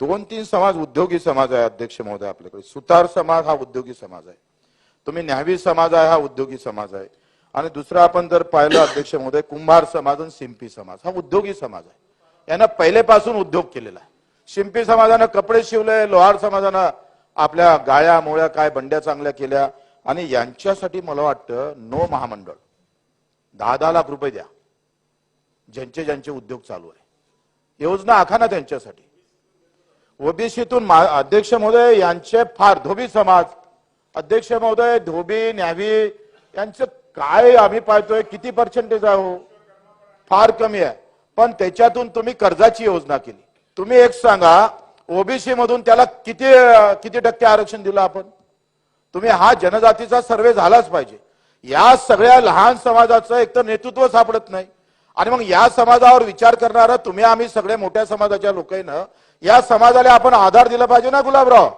दोन तीन समाज उद्योगी समाज आहे अध्यक्ष महोदय आपल्याकडे. सुतार समाज हा उद्योगी समाज आहे. तुम्ही न्यावी समाज आहे हा उद्योगी समाज आहे. आणि दुसरा आपण जर पाहिलं अध्यक्ष महोदय कुंभार समाज आणि शिंपी समाज हा उद्योगी समाज आहे. यानं पहिलेपासून उद्योग केलेला आहे. शिंपी समाजानं कपडे शिवले लोहार समाजानं आपल्या गाळ्या मोळ्या काय बंड्या चांगल्या केल्या. आणि यांच्यासाठी मला वाटतं नो महामंडळ. दहा दहा लाख रुपये द्या. ज्यांचे ज्यांचे उद्योग चालू आहे. योजना आखा ना त्यांच्यासाठी. ओबीसीतून मा- अध्यक्ष महोदय यांचे फार धोबी समाज. अध्यक्ष महोदय धोबी न्यावी यांचं काय आम्ही पाहतोय किती पर्सेंटेज आहे हो? फार कमी आहे. पण त्याच्यातून तुम्ही कर्जाची योजना केली. तुम्ही एक सांगा ओबीसी मधून त्याला किती किती टक्के आरक्षण दिलं आपण? तुम्ही हा जनजातीचा सर्वे झालाच पाहिजे. या सगळ्या लहान समाजाचं एक तर नेतृत्व सापडत नाही. आणि मग या समाजावर विचार करणार तुम्ही आम्ही सगळे मोठ्या समाजाच्या लोकांना या समाजाला आपण आधार दिला पाहिजे ना गुलाबराव?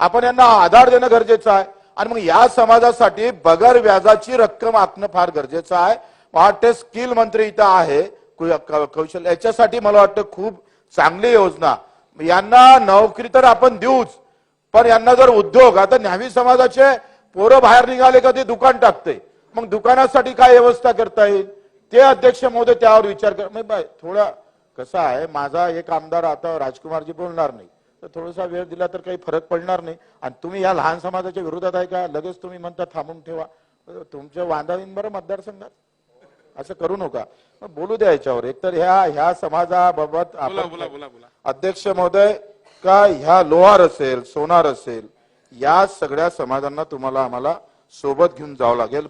आपण यांना आधार देणं गरजेचं आहे. आणि मग या समाजासाठी बगर व्याजाची रक्कम आखणं फार गरजेचं आहे. वाटते स्किल मंत्री इथं आहे कौशल्य याच्यासाठी मला वाटतं खूप चांगली योजना. यांना नोकरी तर आपण देऊच पण यांना जर उद्योग आता न्यावी समाजाचे पोरं बाहेर निघाले का ते दुकान टाकते मग दुकानासाठी काय व्यवस्था करता येईल? ते अध्यक्ष महोदय त्यावर विचार कर थोडा कसं आहे माझा एक आमदार आता राजकुमारजी बोलणार नाही. तर थोडासा वेळ दिला तर काही फरक पडणार नाही. आणि तुम्ही या लहान समाजाच्या विरोधात आहे का? लगेच तुम्ही म्हणता थांबून ठेवा. तुमच्या वांदावीन बरं मतदारसंघात? असं करू नका. बोलू द्या याच्यावर. एकतर ह्या ह्या समाजाबाबत अध्यक्ष महोदय का ह्या लोहार असेल सोनार असेल या सगळ्या समाजांना तुम्हाला आम्हाला सोबत घेऊन जावं लागेल.